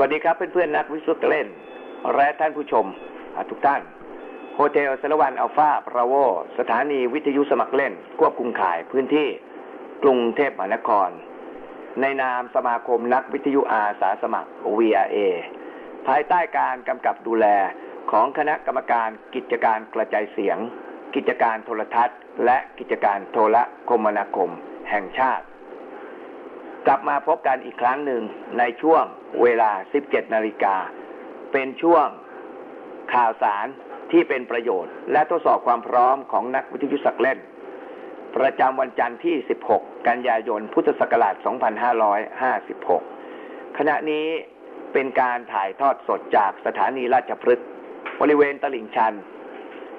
วัสดีครับเพื่อนๆนักวิศวกรเล่น และท่านผู้ชมทุกท่านโฮเทลสารวันอัลฟาพราโวสถานีวิทยุสมัครเล่น ควบคุมข่ายพื้นที่กรุงเทพมหานคร ในนามสมาคมนักวิทยุอาสาสมัคร VRA ภายใต้การกำกับดูแลของคณะกรรมการกิจการกระจายเสียง กิจการโทรทัศน์ และกิจการโทรคมนาคม แห่งชาติ กลับมาพบกันอีกครั้งหนึ่งในช่วงเวลา 17 นาฬิกา เป็นช่วงข่าวสารที่เป็นประโยชน์ และทดสอบความพร้อมของนักวิทยุสักเล่น ประจำวันจันทร์ที่ 16 กันยายน พุทธศักราช 2556 ขณะนี้เป็นการถ่ายทอดสดจากสถานีราชพฤกษ์บริเวณตลิ่งชัน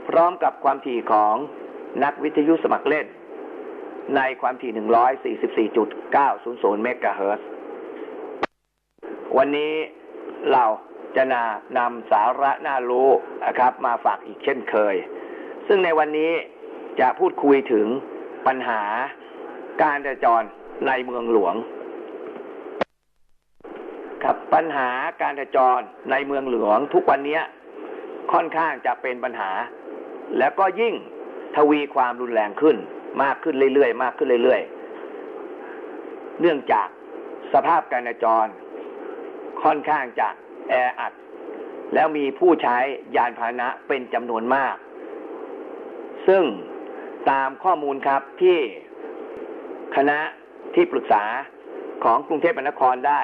พร้อมกับความถี่ของนักวิทยุสมัครเล่น ในความถี่ 144.900 เมกะเฮิรตซ์วันนี้เราจะนานำสาระน่ารู้นะครับ มาฝากอีกเช่นเคย ซึ่งในวันนี้จะพูดคุยถึงปัญหาการจราจรในเมืองหลวง ครับปัญหาการจราจรในเมืองหลวงทุกวันนี้ค่อนข้างจะเป็นปัญหา แล้วก็ยิ่งทวีความรุนแรงขึ้น มากขึ้นเรื่อยๆมากขึ้นเรื่อยๆ เนื่องจากสภาพการจราจรค่อนข้างจะแออัด แล้วมีผู้ใช้ยานพาหนะเป็นจำนวนมาก ซึ่งตามข้อมูลครับที่คณะที่ปรึกษาของกรุงเทพมหานครได้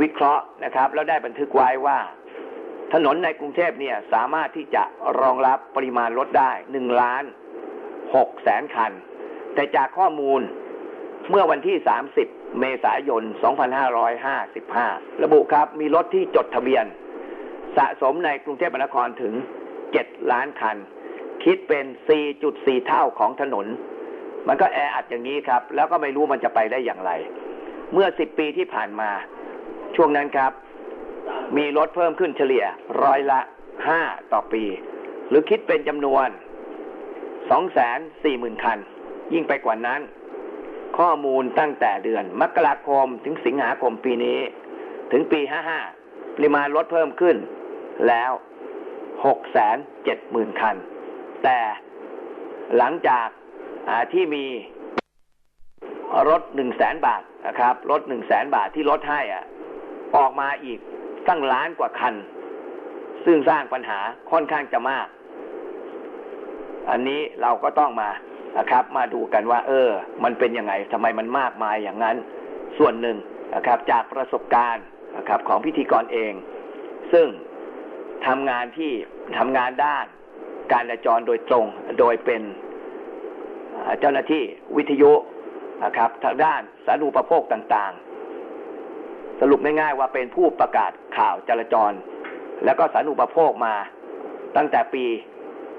วิเคราะห์นะครับ แล้วได้บันทึกไว้ว่า ถนนในกรุงเทพเนี่ยสามารถที่จะรองรับปริมาณรถได้หนึ่งล้าน หกแสนคัน แต่จากข้อมูลเมื่อวันที่ 30 เมษายน 2555 ระบุครับ มีรถที่จดทะเบียน สะสมในกรุงเทพมหานครถึง 7 ล้านคัน คิดเป็น 4.4 เท่าของถนน มันก็แออัดอย่างนี้ครับ แล้วก็ไม่รู้มันจะไปได้อย่างไร เมื่อ 10 ปีที่ผ่านมา ช่วงนั้นครับ มีรถเพิ่มขึ้นเฉลี่ยร้อยละ 5 ต่อปี หรือคิดเป็นจำนวน 240,000คัน ยิ่งไปกว่านั้น ข้อมูลตั้งแต่เดือน มกราคมถึงสิงหาคมปีนี้ ถึงปี55ปริมาณรถเพิ่มขึ้น แล้ว670,000คัน แต่หลังจากที่มีรถ100,000บาทนะครับ รถ100,000บาทที่ลดให้อะ ออกมาอีกตั้งล้านกว่าคัน ซึ่งสร้างปัญหาค่อนข้างจะมาก อันนี้เราก็ต้องมานะครับ มาดูกันว่า เออ มันเป็นยังไงทำไมมันมากมายอย่างนั้น ส่วนหนึ่งนะครับ จากประสบการณ์นะครับของพิธีกรเอง ซึ่งทำงานที่ทำงานด้าน การจราจรโดยตรงโดยเป็นเจ้าหน้าที่วิทยุนะครับทางด้านสารูปโภคต่างๆ สรุปง่ายๆว่าเป็นผู้ประกาศข่าวจราจร แล้วก็สารูปโภคมาตั้งแต่ปี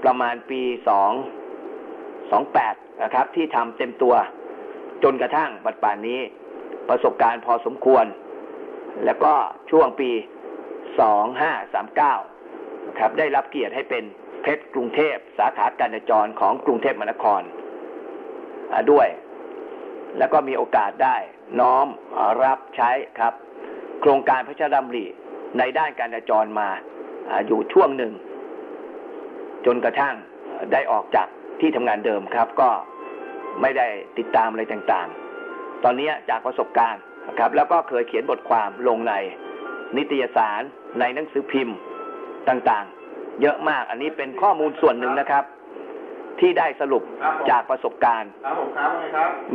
ประมาณปีสองสองแปดนะครับ ที่ทำเต็มตัวจนกระทั่งปัจจุบันนี้ประสบการณ์พอสมควร แล้วก็ช่วงปีสองห้าสามเก้าครับได้รับเกียรติให้เป็นเพชรกรุงเทพสาขาการจราจรของกรุงเทพมหานครด้วย แล้วก็มีโอกาสได้น้อมรับใช้ครับ โครงการพระราชดำริในด้านการจราจรมาอยู่ช่วงหนึ่ง จนกระทั่งได้ออกจากที่ทำงานเดิมครับ ก็ไม่ได้ติดตามอะไรต่างๆ ตอนนี้จากประสบการณ์ครับ แล้วก็เคยเขียนบทความลงในนิตยสารในหนังสือพิมพ์ต่างๆ เยอะมากอันนี้เป็นข้อมูลส่วนหนึ่งนะครับ ที่ได้สรุปจากประสบการณ์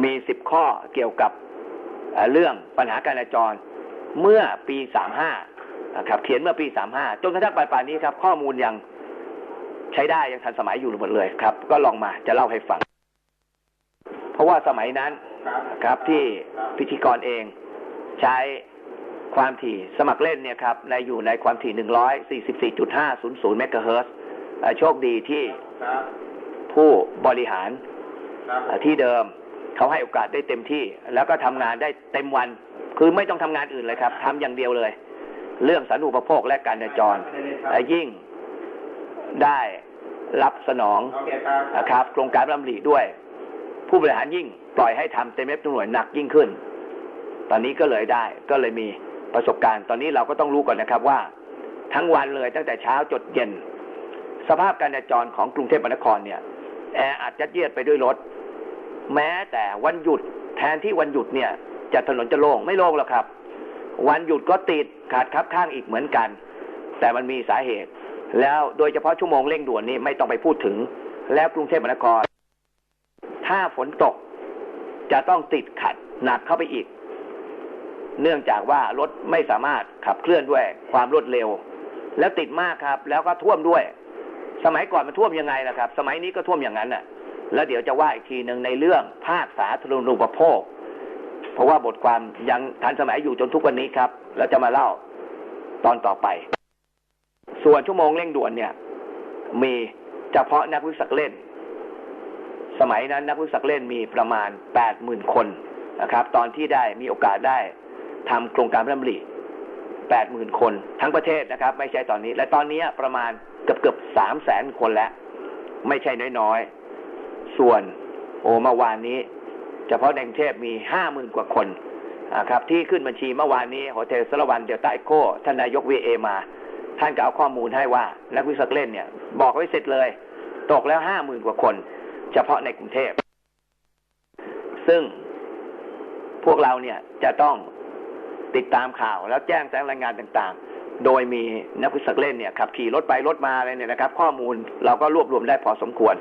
มีสิบข้อเกี่ยวกับเรื่องปัญหาการจราจรเมื่อปีสามห้าครับ เขียนเมื่อปีสามห้าจนกระทั่งปัจจุบันนี้ครับ ข้อมูลยัง ใช้ได้ยังทันสมัยอยู่หมดเลยครับ ก็ลองมาจะเล่าให้ฟัง เพราะว่าสมัยนั้นครับที่พิธีกรเองใช้ความถี่สมัครเล่นเนี่ยครับในอยู่ในความถี่144.500เมกะเฮิรตซ์โชคดีที่ผู้บริหารที่เดิมเขาให้โอกาสได้เต็มที่ แล้วก็ทำงานได้เต็มวัน คือไม่ต้องทำงานอื่นเลยครับทำอย่างเดียวเลย เรื่องสาธารณูปโภคและการจราจรยิ่งได้ รับสนองนะครับโครงการบำริด้วย ผู้บริหารยิ่งปล่อยให้ทำเต็มเม็ดหน่วยหนักยิ่งขึ้น ตอนนี้ก็เลยได้ก็เลยมีประสบการณ์ ตอนนี้เราก็ต้องรู้ก่อนนะครับว่า ทั้งวันเลยตั้งแต่เช้าจดเย็น สภาพการจราจรของกรุงเทพมหานครเนี่ยแออัดยัดเยียดไปด้วยรถ แม้แต่วันหยุดแทนที่วันหยุดเนี่ยจะถนนจะโล่งไม่โล่งหรอกครับ วันหยุดก็ติดขาดคับข้างอีกเหมือนกัน แต่มันมีสาเหตุ แล้วโดยเฉพาะชั่วโมงเร่งด่วนนี่ไม่ต้องไปพูดถึง แล้วกรุงเทพมหานคร ถ้าฝนตกจะต้องติดขัดหนักเข้าไปอีก เนื่องจากว่ารถไม่สามารถขับเคลื่อนด้วยความรวดเร็ว แล้วติดมากครับ แล้วก็ท่วมด้วย สมัยก่อนมันท่วมยังไงล่ะครับ สมัยนี้ก็ท่วมอย่างนั้นน่ะ แล้วเดี๋ยวจะว่าอีกทีหนึ่งในเรื่องภาคสาธารณูปโภค เพราะว่าบทความยังทันสมัยอยู่จนทุกวันนี้ครับ แล้วจะมาเล่าตอนต่อไป ส่วนชั่วโมงเร่งด่วนเนี่ย มีเฉพาะนักวิสักเล่น สมัยนั้นนักวิสักเล่นมีประมาณแปดหมื่นคนนะครับ ตอนที่ได้มีโอกาสได้ทำโครงการพระราชดำริแปดหมื่นคน ทั้งประเทศนะครับ ไม่ใช่ตอนนี้ และตอนนี้ประมาณเกือบเกือบสามแสนคนแล้ว ไม่ใช่น้อยๆ ส่วนโอเมื่อวานนี้ เฉพาะในกรุงเทพมีห้าหมื่นกว่าคนนะครับที่ขึ้นบัญชีเมื่อวานนี้โฮเทลสรวันเดลต้าเอโคท่านนายกวีเอมา ท่านก็เอาข้อมูลให้ว่านักวิสักเล่นเนี่ย บอกไว้เสร็จเลย ตกแล้วห้าหมื่นกว่าคน เฉพาะในกรุงเทพ ซึ่งพวกเราเนี่ยจะต้องติดตามข่าวแล้วแจ้งแจ้งรายงานต่างๆ โดยมีนักวิสักเล่นเนี่ยขับขี่รถไปรถมาอะไรเนี่ยนะครับ ข้อมูลเราก็รวบรวมได้พอสมควร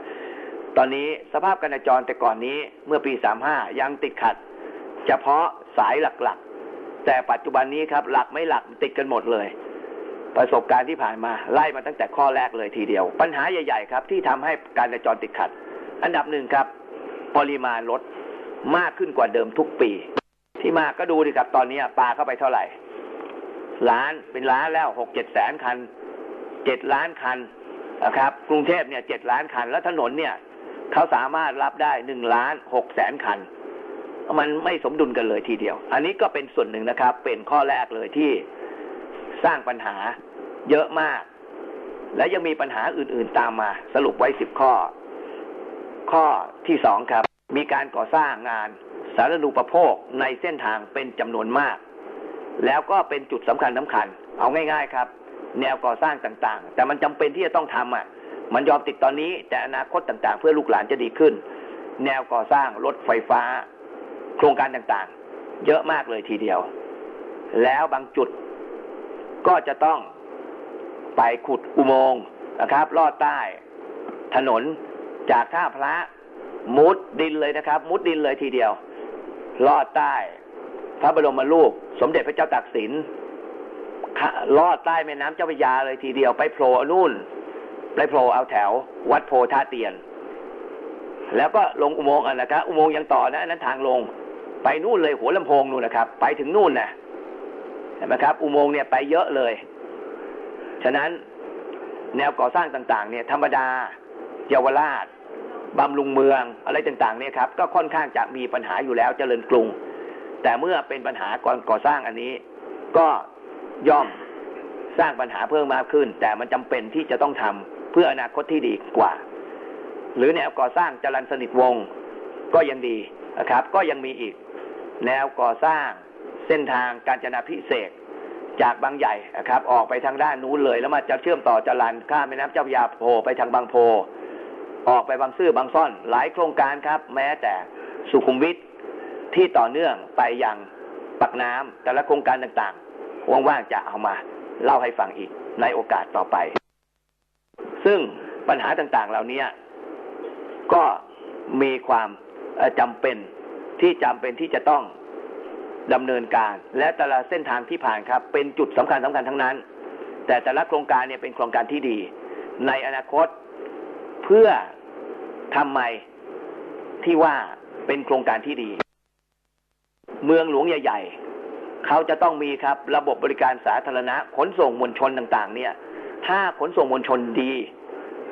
ตอนนี้สภาพการจราจรแต่ก่อนนี้เมื่อปี35ยังติดขัด เฉพาะสายหลักๆ แต่ปัจจุบันนี้ครับหลักไม่หลักติดกันหมดเลย ประสบการณ์ที่ผ่านมาไล่มาตั้งแต่ข้อแรกเลยทีเดียว ปัญหาใหญ่ ๆ ครับ ที่ทำให้การจราจรติดขัด อันดับหนึ่งครับ ปริมาณรถมากขึ้นกว่าเดิมทุกปี ที่มากก็ดูดิครับ ตอนนี้ปลาเข้าไปเท่าไหร่ ล้านเป็นล้านแล้วหกเจ็ดแสนคันเจ็ดล้านคันนะครับ กรุงเทพเนี่ยเจ็ดล้านคัน แล้วถนนเนี่ยเขาสามารถรับได้หนึ่งล้านหกแสนคัน มันไม่สมดุลกันเลยทีเดียว อันนี้ก็เป็นส่วนหนึ่งนะครับ เป็นข้อแรกเลยที่ สร้างปัญหาเยอะมาก และยังมีปัญหาอื่น ๆตามมา สรุปไว้สิบข้อ ข้อที่สองครับ มีการก่อสร้างงานสารณูปโภคในเส้นทางเป็นจำนวนมาก แล้วก็เป็นจุดสำคัญสำคัญ เอาง่าย ๆ ครับ แนวก่อสร้างต่างๆ แต่มันจำเป็นที่จะต้องทำอะ มันยอมติดตอนนี้ แต่อนาคตต่างๆ เพื่อลูกหลานจะดีขึ้น แนวก่อสร้างรถไฟฟ้า โครงการต่างๆ เยอะมากเลยทีเดียว แล้วบางจุด ก็จะต้องไปขุดอุโมงค์นะครับ ลอดใต้ ถนนจากท่าพระมุดดินเลยนะครับ มุดดินเลยทีเดียว ลอดใต้ พระบรมรูป สมเด็จพระเจ้าตากสินลอดใต้แม่น้ำเจ้าพระยาเลยทีเดียวไปโผล่นู่น ไปโผล่เอาแถว วัดโพธาเตียน แล้วก็ลงอุโมงค์อันนะครับ อุโมงค์ยังต่อนะนั้นทางลง ไปนู่นเลยหัวลำโพงนู่นนะครับ ไปถึงนู่นนะ เห็นไหมครับ อุโมงค์เนี่ยไปเยอะเลย ฉะนั้นแนวก่อสร้างต่างๆ เนี่ย ธรรมดา เยาวราชบำรุงเมืองอะไรต่างๆ เนี่ยครับ ก็ค่อนข้างจะมีปัญหาอยู่แล้วเจริญกรุง แต่เมื่อเป็นปัญหาก่อนก่อสร้างอันนี้ ก็ย่อมสร้างปัญหาเพิ่มมากขึ้น แต่มันจำเป็นที่จะต้องทำเพื่ออนาคตที่ดีกว่า หรือแนวก่อสร้างจรันสนิทวงก็ยังดีนะครับ ก็ยังมีอีก แนวก่อสร้าง เส้นทางการจนาพิเศษจากบางใหญ่นะครับ ออกไปทางด้านนู้นเลย แล้วมาจะเชื่อมต่อจรันข้ามแม่น้ำเจ้าพระยาโผล่ไปทางบางโพ ออกไปบางซื่อบางซ่อน หลายโครงการครับ แม้แต่สุขุมวิทที่ต่อเนื่องไปยังปักน้ำแต่ละโครงการต่างๆ ว่างๆจะเอามาเล่าให้ฟังอีกในโอกาสต่อไป ซึ่งปัญหาต่างๆเหล่านี้ก็มีความเอ่อจำเป็นที่จำเป็นที่จะต้อง ดำเนินการ และแต่ละเส้นทางที่ผ่านครับ เป็นจุดสำคัญสำคัญทั้งนั้น แต่แต่ละโครงการเนี่ยเป็นโครงการที่ดี ในอนาคตเพื่อทำไมที่ว่าเป็นโครงการที่ดี เมืองหลวงใหญ่ๆเขาจะต้องมีครับระบบบริการสาธารณะขนส่งมวลชนต่าง ๆ เนี่ย ถ้าขนส่งมวลชนดี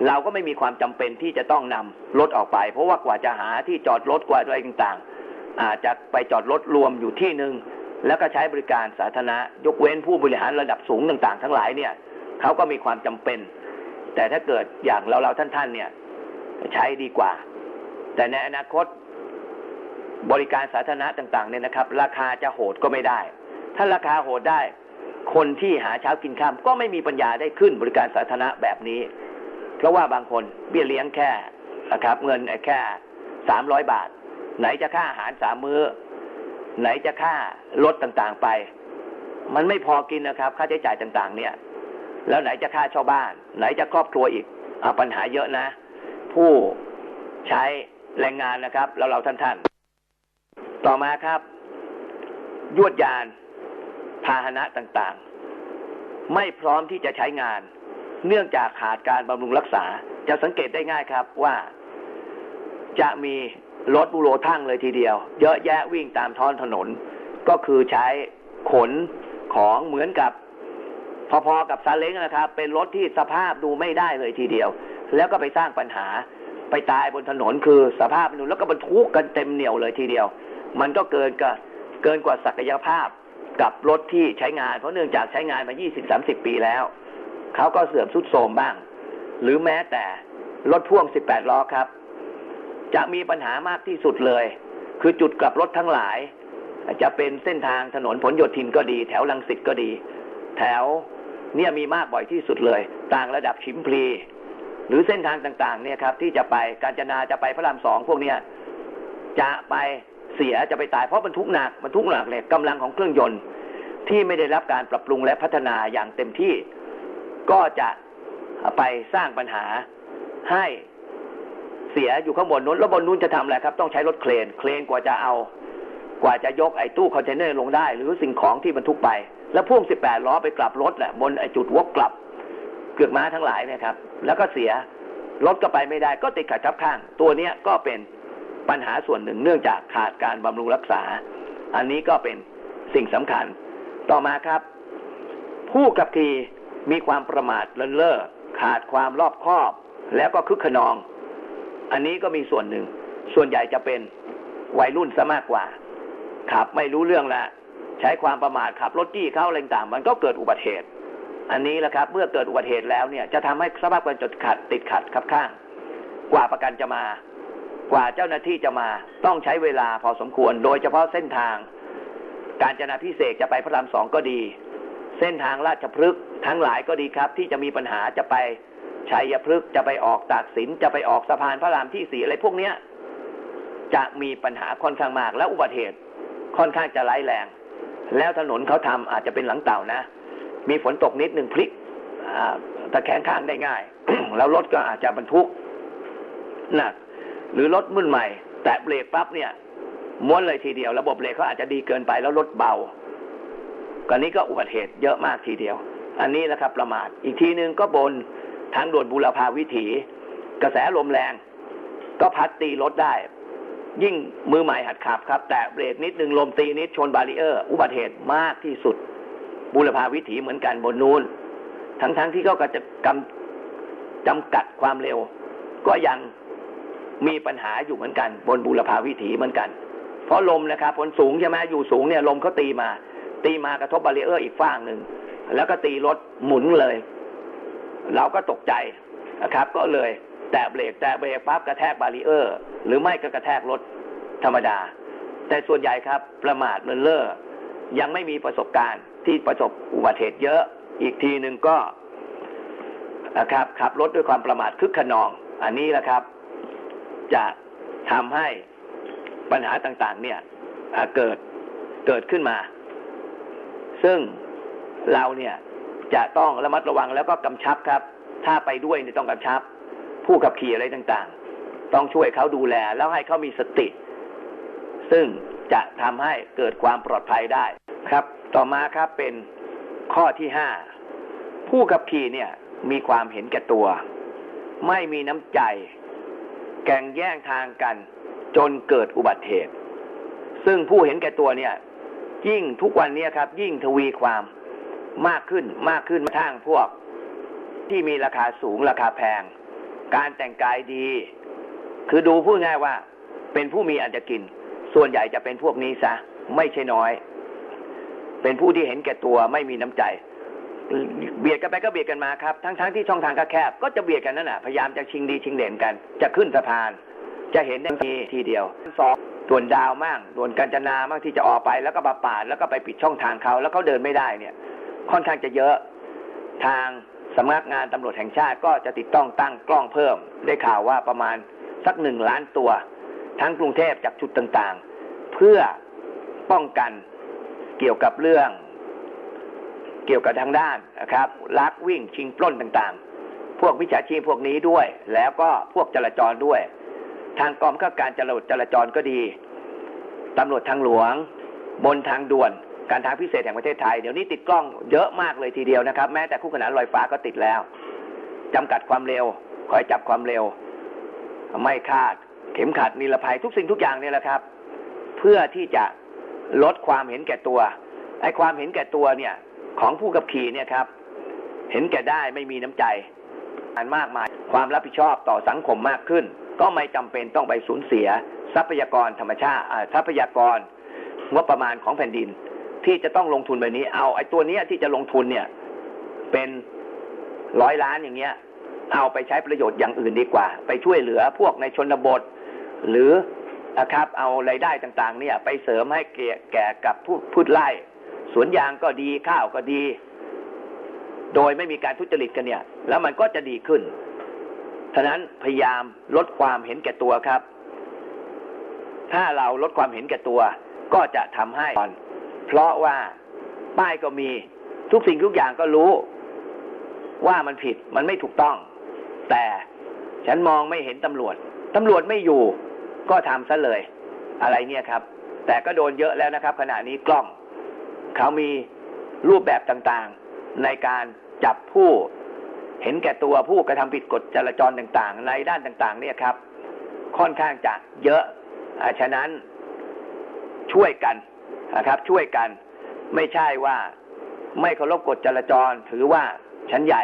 เราก็ไม่มีความจำเป็นที่จะต้องนำรถออกไป เพราะว่ากว่าจะหาที่จอดรถกว่าอะไรต่างๆ จจะไปจอดรถรวมอยู่ที่หนึ่งแล้วก็ใช้บริการสาธารณะยกเว้นผู้บริหารระดับสูงต่าง ๆ ทั้งหลายเนี่ยเขาก็มีความจำเป็น แต่ถ้าเกิดอย่างเราเราๆท่านๆเนี่ยใช้ดีกว่า แต่ในอนาคตบริการสาธารณะต่าง ๆเนี่ยนะครับ ราคาจะโหดก็ไม่ได้ ถ้าราคาโหดได้ คนที่หาเช้ากินข้ามก็ไม่มีปัญญาได้ขึ้นบริการสาธารณะแบบนี้ เพราะว่าบางคนเบี้ยเลี้ยงแค่นะครับ เงินแค่สามร้อยบาท ไหนจะค่าอาหารสามมื้อ ไหนจะค่ารถต่างๆไป มันไม่พอกินนะครับ ค่าใช้จ่ายต่างๆ เนี่ย แล้วไหนจะค่าเช่าบ้าน ไหนจะครอบครัวอีกอาปัญหาเยอะนะ ผู้ใช้แรงงานนะครับ แล้วเราท่าท่านๆ ต่อมาครับ ยวดยานพาหนะต่างๆ ไม่พร้อมที่จะใช้งาน เนื่องจากขาดการบำรุงรักษาจะสังเกตได้ง่ายครับว่า จะมีรถบุโรทั่งเลยทีเดียว เยอะแยะวิ่งตามท้องถนน ก็คือใช้ขนของเหมือนกับพอๆกับซาเล้งนะครับ เป็นรถที่สภาพดูไม่ได้เลยทีเดียว แล้วก็ไปสร้างปัญหาไปตายบนถนนคือสภาพนูแล้วก็บรรทุกกันเต็มเหนียวเลยทีเดียว มันก็เกินกเกินกว่าศักยภาพกับรถที่ใช้งาน เพราะเนื่องจากใช้งานมา 20-30 ปีแล้ว เขาก็เสื่อมทรุดโทรมบ้าง หรือแม้แต่รถพ่วง 18 ล้อครับ จะมีปัญหามากที่สุดเลย คือจุดกลับรถทั้งหลาย จะเป็นเส้นทางถนนผลโยธินก็ดี แถวลังสิตก็ดี แถวเนี่ยมีมากบ่อยที่สุดเลย ต่างระดับชิมพลี หรือเส้นทางต่างๆ เนี่ยครับที่จะไปกาญจนาจะไปพระรามสองพวกเนี้ยจะไปเสียจะไปตายเพราะบรรทุกหนักบรรทุกหนักเนี่ยกำลังของเครื่องยนต์ที่ไม่ได้รับการปรับปรุงและพัฒนาอย่างเต็มที่ ก็จะไปสร้างปัญหาให้ เสียอยู่ข้างบนนู้นแล้วบนนู้นจะทำอะไรครับ ต้องใช้รถเครนเครนกว่าจะเอา กว่าจะยกไอ้ตู้คอนเทนเนอร์ลงได้ หรือสิ่งของที่บรรทุกไป แล้วพ่วง18ล้อไปกลับรถแหละบนไอ้จุดวกกลับ เกือกม้าทั้งหลายเนะครับ แล้วก็เสียรถก็ไปไม่ได้ก็ติดขัดทับข้าง ตัวเนี้ยก็เป็นปัญหาส่วนหนึ่งเนื่องจากขาดการบำรุงรักษา อันนี้ก็เป็นสิ่งสำคัญ ต่อมาครับ ผู้ขับขี่มีความประมาทเลินเล่อขาดความรอบคอบ แล้วก็คึกขนอง อันนี้ก็มีส่วนหนึ่ง ส่วนใหญ่จะเป็นวัยรุ่นซะมากกว่า ขับไม่รู้เรื่องละใช้ความประมาทขับรถจี้เข้าอะไรต่างมันก็เกิดอุบัติเหตุ อันนี้แหละครับ เมื่อเกิดอุบัติเหตุแล้วเนี่ยจะทำให้สภาพการจดขัดติดขัดครับข้าง กว่าประกันจะมา กว่าเจ้าหน้าที่จะมาต้องใช้เวลาพอสมควร โดยเฉพาะเส้นทาง การจนาพิเศษจะไปพระรามสองก็ดี เส้นทางราชพฤกษ์ทั้งหลายก็ดีครับ ที่จะมีปัญหาจะไป ชัยพฤกษ์จะไปออกตากสินจะไปออกสะพานพระรามที่สี่อะไรพวกเนี้ย จะมีปัญหาค่อนข้างมาก และอุบัติเหตุค่อนข้างจะร้ายแรง แล้วถนนเขาทำอาจจะเป็นหลังเต่านะ มีฝนตกนิดหนึ่งพลิกตะแคงข้างได้ง่าย แล้วรถก็อาจจะบรรทุกหนัก หรือรถมุ่นใหม่ แตะเบรกปั๊บเนี่ยม้วนเลยทีเดียว ระบบเบรกเขาอาจจะดีเกินไปแล้วรถเบากันนี้ก็อุบัติเหตุเยอะมากทีเดียว อันนี้นะครับประมาทอีกทีหนึ่งก็บน ทางด่วนบุรพาวิถี กระแสลมแรง ก็พัดตีรถได้ ยิ่งมือใหม่หัดขับครับ แต่เบรกนิดหนึ่งลมตีนิดชนบารีเออร์ อุบัติเหตุมากที่สุดบุรพาวิถีเหมือนกันบนนู้น ทั้งๆทที่ก็จะกำจำกัดความเร็ว ก็ยังมีปัญหาอยู่เหมือนกัน บนบุรพาวิถีเหมือนกัน เพราะลมนะครับบนสูงใช่ไหมอยู่สูงเนี่ยลมเขาตีมา ตีมากระทบบารีเออร์อีกฝ้างหนึ่งแล้วก็ตีรถหมุนเลย เราก็ตกใจนะครับ ก็เลยแตะเบรกแตะเบรกปั๊บกระแทกบารีเออร์ หรือไม่ก็กระแทกรถธรรมดา แต่ส่วนใหญ่ครับประมาทเลินเล่อยังไม่มีประสบการณ์ที่ประสบอุบัติเหตุเยอะ อีกทีหนึ่งก็นะครับขับรถด้วยความประมาทคึกขนอง อันนี้แหละครับ จะทำให้ปัญหาต่างๆ เนี่ยเกิดเกิดขึ้นมา ซึ่งเราเนี่ย จะต้องระมัดระวังแล้วก็กำชับครับ ถ้าไปด้วยเนี่ยต้องกำชับ ผู้ขับขี่อะไรต่างๆ ต้องช่วยเขาดูแล แล้วให้เขามีสติ ซึ่งจะทำให้เกิดความปลอดภัยได้ครับ ต่อมาครับเป็นข้อที่ห้าผู้ขับขี่เนี่ยมีความเห็นแก่ตัว ไม่มีน้ำใจ แก่งแย่งทางกัน จนเกิดอุบัติเหตุ ซึ่งผู้เห็นแก่ตัวเนี่ย ยิ่งทุกวันนี้ครับ ยิ่งทวีความ มากขึ้นมากขึ้นมาทางพวก ที่มีราคาสูงราคาแพง การแต่งกายดี คือดูพูดง่ายว่า เป็นผู้มีอันจะกิน ส่วนใหญ่จะเป็นพวกนี้ซะ ไม่ใช่น้อย เป็นผู้ที่เห็นแก่ตัวไม่มีน้ำใจเบียดกันไปก็เบียดกันมาครับทั้งๆทที่ช่องทางก็แคบก็จะเบียดกันนั่นแหะพยายามจะชิงดีชิงเด่นกัน จะขึ้นสะพาน จะเห็นได้ทีทีเดียวสองด่วนดาวมั่งด่วนกัญจนามั่งที่จะออกไปแล้วก็มาปาดแล้วก็ไปปิดช่องทางเขาแล้วเขาเดินไม่ได้เนี่ย ค่อนข้างจะเยอะทางสำนักงานตำรวจแห่งชาติก็จะติดต้องตั้งกล้องเพิ่ม ได้ข่าวว่าประมาณสักหนึ่งล้านตัว ทั้งกรุงเทพจากจุดต่างๆ เพื่อป้องกันเกี่ยวกับเรื่อง เกี่ยวกับทางด้านนะครับลักวิ่งชิงปล้นต่างๆ พวกวิชาชีพพวกนี้ด้วย แล้วก็พวกจราจรด้วย ทางกองข้าการจราจราจรก็ดีตำรวจทางหลวง บนทางด่วน การทางพิเศษแห่งประเทศไทย เดี๋ยวนี้ติดกล้องเยอะมากเลยทีเดียวนะครับ แม้แต่คู่ขนานลอยฟ้าก็ติดแล้วจำกัดความเร็ว คอยจับความเร็ว ไม่คาด เข็มขัดนิรภัยทุกสิ่งทุกอย่างเนี่ยแหละครับ เพื่อที่จะลดความเห็นแก่ตัวไอ้ความเห็นแก่ตัวเนี่ย ของผู้ขับขี่เนี่ยครับ เห็นแก่ได้ไม่มีน้ำใจอันมากมายความรับผิดชอบต่อสังคมมากขึ้น ก็ไม่จำเป็นต้องไปสูญเสีย ทรัพยากรธรรมชาติทรัพยากรงบประมาณของแผ่นดิน ที่จะต้องลงทุนแบบนี้ เอาไอ้ตัวเนี้ยที่จะลงทุนเนี่ย เป็นร้อยล้านอย่างเงี้ย เอาไปใช้ประโยชน์อย่างอื่นดีกว่า ไปช่วยเหลือพวกในชนบท หรือนะครับ เอารายได้ต่างๆ เนี่ย ไปเสริมให้แก่แก่กับผู้พืชไร่สวนยางก็ดีข้าวก็ดี โดยไม่มีการทุจริตกันเนี่ย แล้วมันก็จะดีขึ้นฉะนั้นพยายามลดความเห็นแก่ตัวครับ ถ้าเราลดความเห็นแก่ตัว ก็จะทำให้ เพราะว่าป้ายก็มีทุกสิ่งทุกอย่างก็รู้ ว่ามันผิดมันไม่ถูกต้อง แต่ฉันมองไม่เห็นตำรวจตำรวจไม่อยู่ ก็ทำซะเลย อะไรเนี่ยครับ แต่ก็โดนเยอะแล้วนะครับ ขณะนี้กล้อง เขามีรูปแบบต่างๆ ในการจับผู้เห็นแก่ตัวผู้กระทำผิดกฎจราจรต่างๆ ในด้านต่างๆ เนี่ยครับ ค่อนข้างจะเยอะอาฉะนั้นช่วยกัน นะครับ ช่วยกันไม่ใช่ว่าไม่เคารพกฎจราจรถือว่าฉันใหญ่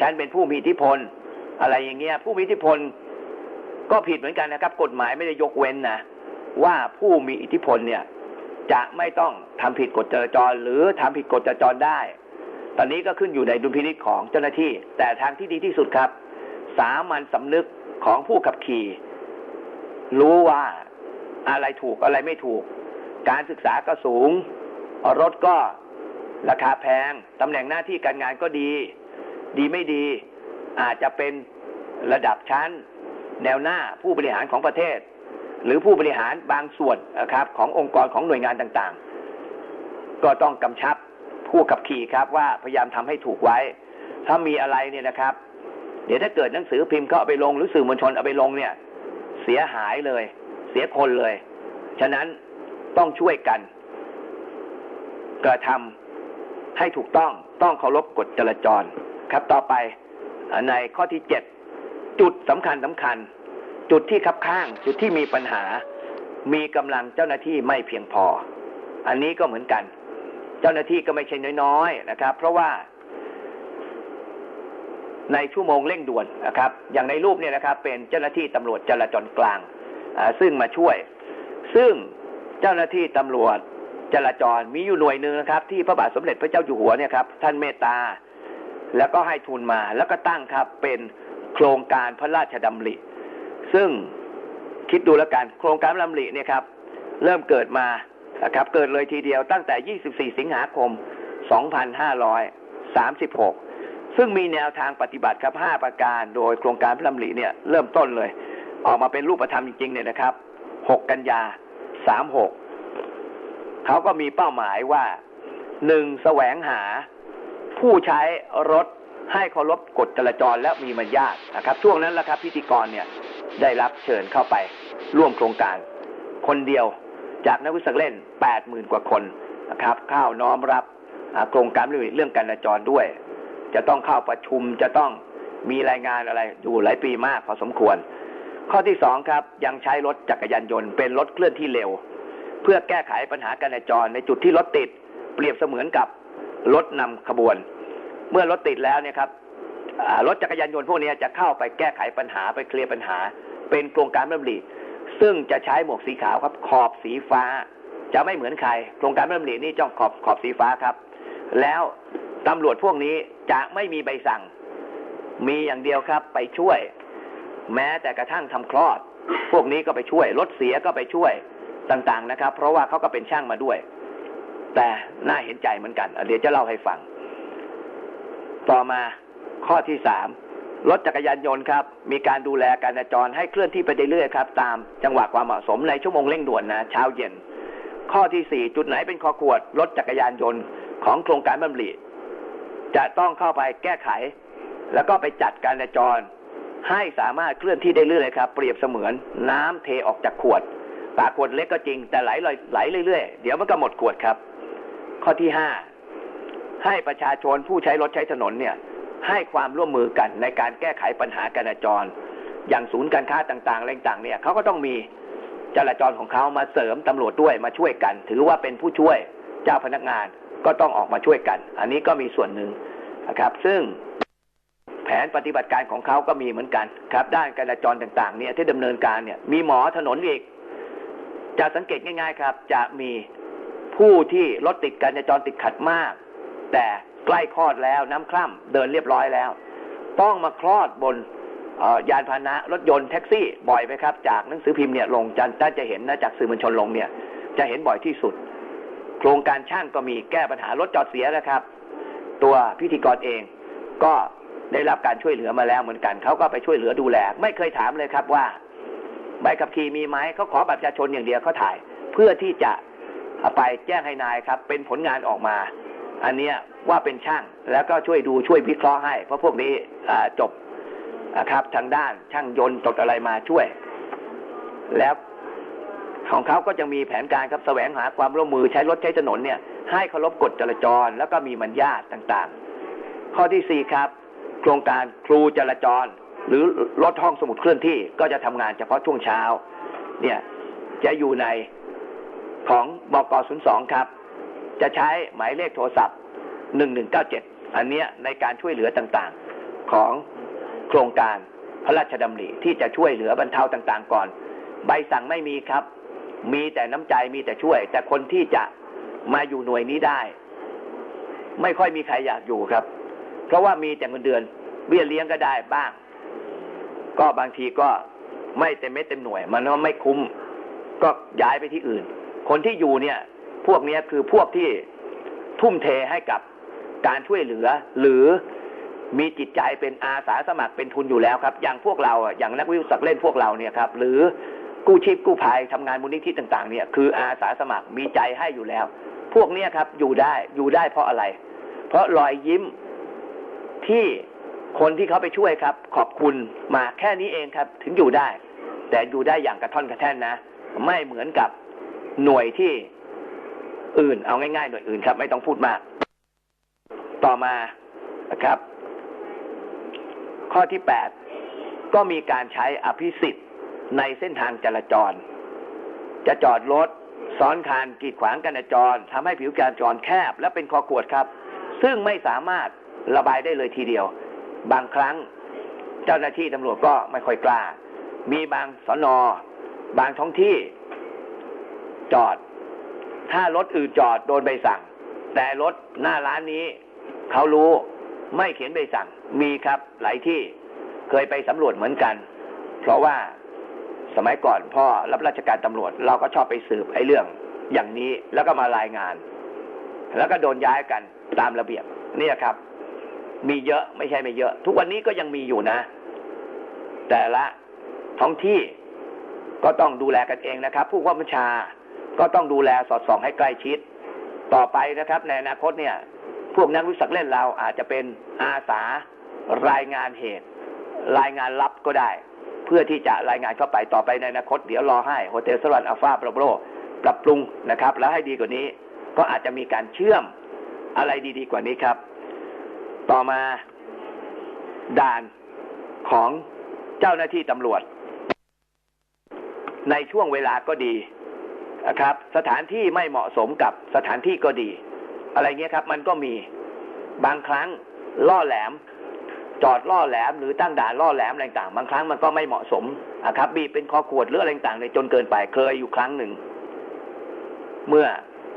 ฉันเป็นผู้มีอิทธิพล อะไรอย่างเงี้ย ผู้มีอิทธิพล ก็ผิดเหมือนกันนะครับ กฎหมายไม่ได้ยกเว้นนะว่าผู้มีอิทธิพลเนี่ยจะไม่ต้องทำผิดกฎจราจร หรือทำผิดกฎจราจรได้ ตอนนี้ก็ขึ้นอยู่ในดุลพินิจของเจ้าหน้าที่ แต่ทางที่ดีที่สุดครับ สามัญสำนึกของผู้ขับขี่ รู้ว่าอะไรถูกอะไรไม่ถูก การศึกษาก็สูง รถก็ราคาแพง ตำแหน่งหน้าที่การงานก็ดี ดีไม่ดี อาจจะเป็นระดับชั้น แนวหน้าผู้บริหารของประเทศ หรือผู้บริหารบางส่วนนะครับขององค์กรของหน่วยงานต่างๆ ก็ต้องกำชับผู้ขับขี่ครับว่าพยายามทำให้ถูกไว้ ถ้ามีอะไรเนี่ยนะครับ เดี๋ยวถ้าเกิดหนังสือพิมพ์เขาเอาไปลงหรือสื่อมวลชนเอาไปลงเนี่ย เสียหายเลย เสียคนเลย ฉะนั้น ต้องช่วยกัน กระทำให้ถูกต้องต้องเคารพกฎจราจร ครับต่อไปในข้อที่เจ็ดจุดสำคัญสำคัญ จุดที่คับข้าง จุดที่มีปัญหา มีกำลังเจ้าหน้าที่ไม่เพียงพอ อันนี้ก็เหมือนกัน เจ้าหน้าที่ก็ไม่ใช่น้อยๆนะครับ เพราะว่าในชั่วโมงเร่งด่วนนะครับ อย่างในรูปเนี่ยนะครับ เป็นเจ้าหน้าที่ตำรวจจราจรกลาง ซึ่งมาช่วย ซึ่ง เจ้าหน้าที่ตำรวจจราจรมีอยู่หน่วยหนึ่งนะครับ ที่พระบาทสมเด็จพระเจ้าอยู่หัวเนี่ยครับท่านเมตตา แล้วก็ให้ทุนมาแล้วก็ตั้งครับเป็นโครงการพระราชดำริ ซึ่งคิดดูแล้วกันโครงการพระดำริเนี่ยครับเริ่มเกิดมานะครับเกิดเลยทีเดียวตั้งแต่ 24 สิงหาคม 2536 ซึ่งมีแนวทางปฏิบัติครับ 5 ประการ โดยโครงการพระราชดำริเนี่ยเริ่มต้นเลย ออกมาเป็นรูปธรรมจริงๆเนี่ยนะครับ 6 กันยา 36เขาก็มีเป้าหมายว่าหนึ่งแสวงหาผู้ใช้รถให้เคารพกฎจราจรและมีมารยาทนะครับ ช่วงนั้นแหละครับ พิธีกรเนี่ยได้รับเชิญเข้าไปร่วมโครงการ คนเดียวจากนักวิชาเล่น80,000กว่าคนนะครับเข้าน้อมรับโครงการเรื่องการจราจรด้วย จะต้องเข้าประชุมจะต้องมีรายงานอะไรอยู่หลายปีมากพอสมควร ข้อที่สองครับยังใช้รถจักรยานยนต์เป็นรถเคลื่อนที่เร็ว เพื่อแก้ไขปัญหาการจราจรในจุดที่รถติด เปรียบเสมือนกับรถนำขบวน เมื่อรถติดแล้วเนี่ยครับรถจักรยานยนต์พวกนี้จะเข้าไปแก้ไขปัญหาไปเคลียร์ปัญหา เป็นโครงการเริ่มรีซึ่งจะใช้หมวกสีขาวครับ ขอบสีฟ้า จะไม่เหมือนใคร โครงการเริ่มรีนี่จ้องขอบขอบสีฟ้าครับ แล้วตำรวจพวกนี้จะไม่มีใบสั่ง มีอย่างเดียวครับไปช่วย แม้แต่กระทั่งทำคลอด พวกนี้ก็ไปช่วย รถเสียก็ไปช่วยต่างๆนะครับ เพราะว่าเขาก็เป็นช่างมาด้วย แต่น่าเห็นใจเหมือนกัน เดี๋ยวจะเล่าให้ฟัง ต่อมาข้อที่สามรถจักรยานยนต์ครับ มีการดูแลการจราจรให้เคลื่อนที่ไปเรื่อยๆครับ ตามจังหวะความเหมาะสมในชั่วโมงเร่งด่วนนะเช้าเย็น ข้อที่สี่จุดไหนเป็นข้อขวด รถจักรยานยนต์ของโครงการบำริจะต้องเข้าไปแก้ไข แล้วก็ไปจัดการจราจร ให้สามารถเคลื่อนที่ได้เรื่อยๆครับ เปรียบเสมือนน้ำเทออกจากขวด ปากขวดเล็กก็จริง แต่ไหลลอยไหลเรื่อยๆ เดี๋ยวมันก็หมดขวดครับ ข้อที่ห้าให้ประชาชนผู้ใช้รถใช้ถนนเนี่ย ให้ความร่วมมือกันในการแก้ไขปัญหาการจราจร อย่างศูนย์การค้าต่างๆอะไรต่างเนี่ยเขาก็ต้องมีจราจรของเขามาเสริมตำรวจด้วยมาช่วยกัน ถือว่าเป็นผู้ช่วยเจ้าพนักงานก็ต้องออกมาช่วยกัน อันนี้ก็มีส่วนหนึ่งนะครับ ซึ่ง แผนปฏิบัติการของเขาก็มีเหมือนกันครับ ด้านการจราจรต่างๆเนี่ยที่ดำเนินการเนี่ยมีหมอถนนอีก จะสังเกตง่าย ๆครับ จะมีผู้ที่รถติดการจราจรติดขัดมาก แต่ใกล้คลอดแล้วน้ำคร่ำเดินเรียบร้อยแล้ว ต้องมาคลอดบนยานพาหนะรถยนต์แท็กซี่บ่อยไหมครับ จากหนังสือพิมพ์เนี่ยลงจันท่านจะเห็นนะจากสื่อมวลชนลงเนี่ย จะเห็นบ่อยที่สุด โครงการช่างก็มีแก้ปัญหารถจอดเสียนะครับ ตัวพิธีกรเองก็ ได้รับการช่วยเหลือมาแล้วเหมือนกันเขาก็ไปช่วยเหลือดูแล ไม่เคยถามเลยครับว่าใบขับขี่มีไหมเขาขอบัตรประชาชนอย่างเดียวเขาถ่าย เพื่อที่จะไปแจ้งให้นายครับ เป็นผลงานออกมา อันเนี้ยว่าเป็นช่างแล้วก็ช่วยดูช่วยวิเคราะห์ให้ เพราะพวกนี้อจบนะครับทางด้านช่างยนต์จดอะไรมาช่วย แล้วของเขาก็จะมีแผนการครับแสวงหาความร่วมมือใช้รถใช้ถนนเนี่ยให้เคารพกฎจราจร แล้วก็มีมัญญาตต่างๆ ข้อที่สี่ครับ โครงการครูจราจร หรือรถห้องสมุดเคลื่อนที่ก็จะทำงานเฉพาะช่วงเช้า เนี่ยจะอยู่ในของบก02 ครับ จะใช้หมายเลขโทรศัพท์ 1197 อันเนี้ยในการช่วยเหลือต่างๆ ของโครงการพระราชดำริที่จะช่วยเหลือบรรเทาต่างๆ ก่อน ใบสั่งไม่มีครับ มีแต่น้ำใจมีแต่ช่วย แต่คนที่จะมาอยู่หน่วยนี้ได้ ไม่ค่อยมีใครอยากอยู่ครับ เพราะว่ามีแต่เงินเดือนเบี้ยเลี้ยงก็ได้บ้าง ก็บางทีก็ไม่เต็มเม็ดเต็มหน่วย มันก็ไม่คุ้มก็ย้ายไปที่อื่น คนที่อยู่เนี่ย พวกเนี้ยคือพวกที่ทุ่มเทให้กับการช่วยเหลือ หรือมีจิตใจเป็นอาสาสมัครเป็นทุนอยู่แล้วครับ อย่างพวกเราอย่างนักวิทยาศาสตร์เล่นพวกเราเนี่ยครับ หรือกู้ชีพกู้ภัยทำงานมูลนิธิต่าง ๆ เนี่ยคืออาสาสมัครมีใจให้อยู่แล้ว พวกเนี้ยครับอยู่ได้อยู่ได้เพราะอะไร เพราะรอยยิ้ม ที่คนที่เขาไปช่วยครับ ขอบคุณมาแค่นี้เองครับ ถึงอยู่ได้ แต่อยู่ได้อย่างกระท่อนกระแท่นนะ ไม่เหมือนกับหน่วยที่อื่น เอาง่ายๆหน่วยอื่นครับ ไม่ต้องพูดมาก ต่อมานะครับ ข้อที่แปดก็มีการใช้อภิสิทธิ์ในเส้นทางจราจร จะจอดรถซ้อนคานกีดขวางการจราจรทำให้ผิวการจราจรแคบ และเป็นคอขวดครับ ซึ่งไม่สามารถ ระบายได้เลยทีเดียว บางครั้งเจ้าหน้าที่ตำรวจก็ไม่ค่อยกล้า มีบางสอนอบางท้องที่จอด ถ้ารถอื่นจอดโดนใบสั่ง แต่รถหน้าร้านนี้ เขารู้ไม่เขียนใบสั่ง มีครับหลายที่เคยไปสำรวจเหมือนกัน เพราะว่าสมัยก่อนพ่อรับราชการตำรวจ เราก็ชอบไปสืบไอ้เรื่อง อย่างนี้แล้วก็มารายงาน แล้วก็โดนย้ายกันตามระเบียบนี่ครับ มีเยอะไม่ใช่ไม่เยอะ ทุกวันนี้ก็ยังมีอยู่นะ แต่ละท้องที่ก็ต้องดูแลกันเองนะครับ ผู้ว่าบัญชาก็ต้องดูแลสอดส่องให้ใกล้ชิด ต่อไปนะครับ ในอนาคตเนี่ย พวกนักวิสักเล่นเราอาจจะเป็นอาสารายงานเหตุ รายงานลับก็ได้ เพื่อที่จะรายงานเข้าไปต่อไปในอนาคต เดี๋ยวรอให้โฮเทลสวรรค์อัลฟาบรโบปรับปรุงนะครับ แล้วให้ดีกว่านี้ ก็อาจจะมีการเชื่อมอะไรดี ๆ กว่านี้ครับ ต่อมาด่านของเจ้าหน้าที่ตำรวจ ในช่วงเวลาก็ดีนะครับ สถานที่ไม่เหมาะสมกับสถานที่ก็ดี อะไรเงี้ยครับ มันก็มีบางครั้งล่อแหลม จอดล่อแหลมหรือตั้งด่านล่อแหลมอะไรต่างบางครั้งมันก็ไม่เหมาะสมนะครับ บีบเป็นคอขวดหรืออะไรต่างเลยจนเกินไปเคยอยู่ครั้งหนึ่ง เมื่อ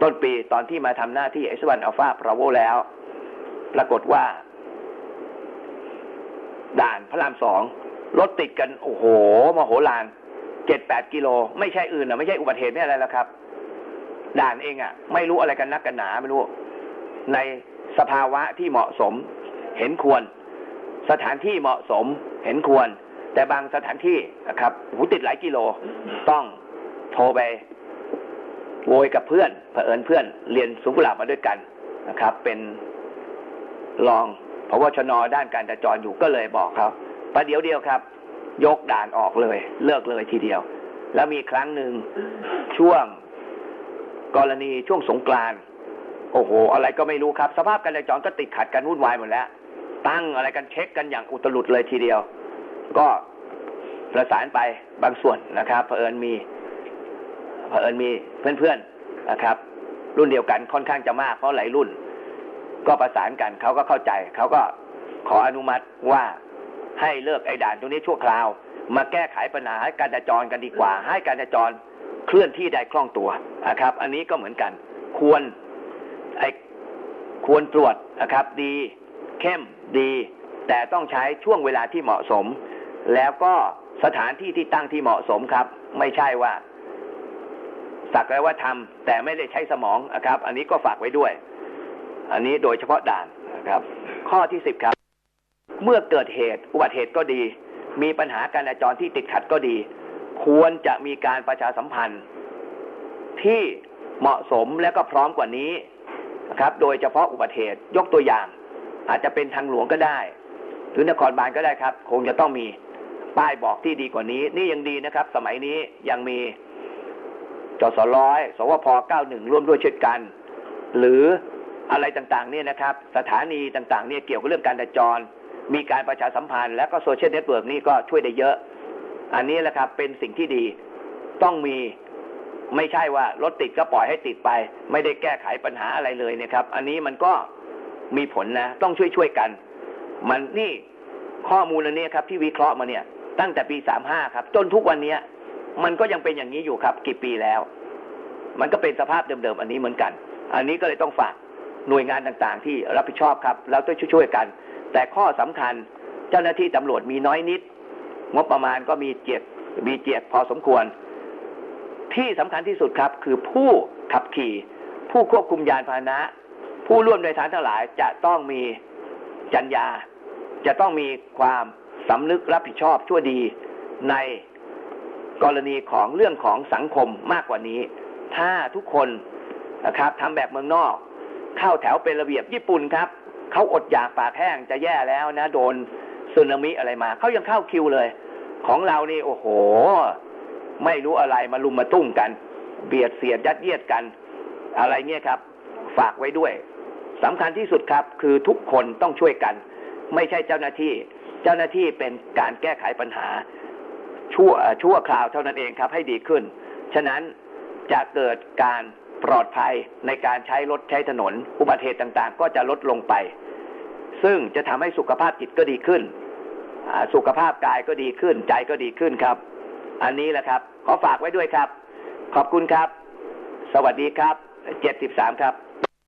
ต้นปีตอนที่มาทำหน้าที่ไอซวันอัลฟาพราโวแล้ว ปรากฏว่า ด่านพระรามสองรถติดกัน โอ้โหมโหฬารเจ็ดแปดกิโล ไม่ใช่อื่นอะไม่ใช่อุบัติเหตุไม่อะไรแล้วครับ ด่านเองอะไม่รู้อะไรกันนักกันหนาไม่รู้ ในสภาวะที่เหมาะสม เห็นควร สถานที่เหมาะสม เห็นควร แต่บางสถานที่นะครับหูติดหลายกิโล ต้องโทรไปโวยกับเพื่อนเผอิญเพื่อนเรียนสุขุลาบมาด้วยกันนะครับ เป็น รองพบชนด้านการจราจรอยู่ก็เลยบอกเขาประเดี๋ยวเดียวครับ ยกด่านออกเลย เลิกเลยทีเดียว แล้วมีครั้งหนึ่งช่วงกรณีช่วงสงกรานโอ้โห อะไรก็ไม่รู้ครับ สภาพการจราจรก็ติดขัดกันวุ่นวายหมดแล้ว ตั้งอะไรกันเช็คกันอย่างอุตลุดเลยทีเดียว ก็ประสานไปบางส่วนนะครับเผอิญมีเผอิญมีเพื่อนๆนะครับ รุ่นเดียวกันค่อนข้างจะมากเพราะหลายรุ่น ก็ประสานกันเขาก็เข้าใจเขาก็ขออนุมัติว่าให้เลิกไอ้ด่านตรงนี้ชั่วคราว มาแก้ไขปัญหาการจราจรกันดีกว่า ให้การจราจรเคลื่อนที่ได้คล่องตัวนะครับ อันนี้ก็เหมือนกัน ควรไอ้ควรตรวจนะครับ ดีเข้มดี แต่ต้องใช้ช่วงเวลาที่เหมาะสม แล้วก็สถานที่ที่ตั้งที่เหมาะสมครับ ไม่ใช่ว่า สักแต่ว่าทำแต่ไม่ได้ใช้สมองนะครับ อันนี้ก็ฝากไว้ด้วย อันนี้โดยเฉพาะด่านนะครับ ข้อที่สิบครับ เมื่อเกิดเหตุอุบัติเหตุก็ดี มีปัญหาการจราจรที่ติดขัดก็ดี ควรจะมีการประชาสัมพันธ์ ที่เหมาะสมและก็พร้อมกว่านี้นะครับ โดยเฉพาะอุบัติเหตุยกตัวอย่าง อาจจะเป็นทางหลวงก็ได้ หรือนครบาลก็ได้ครับ คงจะต้องมีป้ายบอกที่ดีกว่านี้ นี่ยังดีนะครับ สมัยนี้ยังมีจสร้อยสวพ91ร่วมด้วยเช่นกัน หรือ อะไรต่างๆเนี่ยนะครับ สถานีต่างๆเนี่ยเกี่ยวกับเรื่องการจราจร มีการประชาสัมพันธ์และก็โซเชียลเน็ตเวิร์กนี่ก็ช่วยได้เยอะ อันนี้แหละครับเป็นสิ่งที่ดีต้องมีไม่ใช่ว่ารถติดก็ปล่อยให้ติดไป ไม่ได้แก้ไขปัญหาอะไรเลยนะครับ อันนี้มันก็มีผลนะ ต้องช่วยๆกัน มันนี่ข้อมูลอันนี้ครับที่วิเคราะห์มาเนี่ย ตั้งแต่ปีสามห้าครับ จนทุกวันเนี้ย มันก็ยังเป็นอย่างนี้อยู่ครับ กี่ปีแล้ว มันก็เป็นสภาพเดิมๆอันนี้เหมือนกัน อันนี้ก็เลยต้องฝาก หน่วยงานต่างๆ ที่รับผิดชอบครับแล้วต้องช่วยๆกัน แต่ข้อสำคัญเจ้าหน้าที่ตำรวจมีน้อยนิด งบประมาณก็มีเจียกมีเจียกพอสมควร ที่สำคัญที่สุดครับ คือผู้ขับขี่ ผู้ควบคุมยานพาหนะ ผู้ร่วมโดยสารทั้งหลายจะต้องมีจรรยาจะต้องมีความสำนึกรับผิดชอบชั่วดีในกรณีของเรื่องของสังคมมากกว่านี้ ถ้าทุกคนนะครับทำแบบเมืองนอก เข้าแถวเป็นระเบียบญี่ปุ่นครับเขาอดอยากปากแห้งจะแย่แล้วนะ โดนสึนามิอะไรมาเขายังเข้าคิวเลย ของเรานี่โอ้โห ไม่รู้อะไรมาลุมมาตุ้มกัน เบียดเสียดยัดเยียดกัน อะไรเงี้ยครับ ฝากไว้ด้วยสำคัญที่สุดครับ คือทุกคนต้องช่วยกัน ไม่ใช่เจ้าหน้าที่ เจ้าหน้าที่เป็นการแก้ไขปัญหา ชั่วชั่วคราวเท่านั้นเองครับ ให้ดีขึ้น ฉะนั้นจะเกิดการ ปลอดภัยในการใช้รถใช้ถนน อุบัติเหตุต่างๆ ก็จะลดลงไป ซึ่งจะทำให้สุขภาพจิตก็ดีขึ้น สุขภาพกายก็ดีขึ้น ใจก็ดีขึ้นครับ อันนี้แหละครับ ขอฝากไว้ด้วยครับ ขอบคุณครับ สวัสดีครับ73ครับ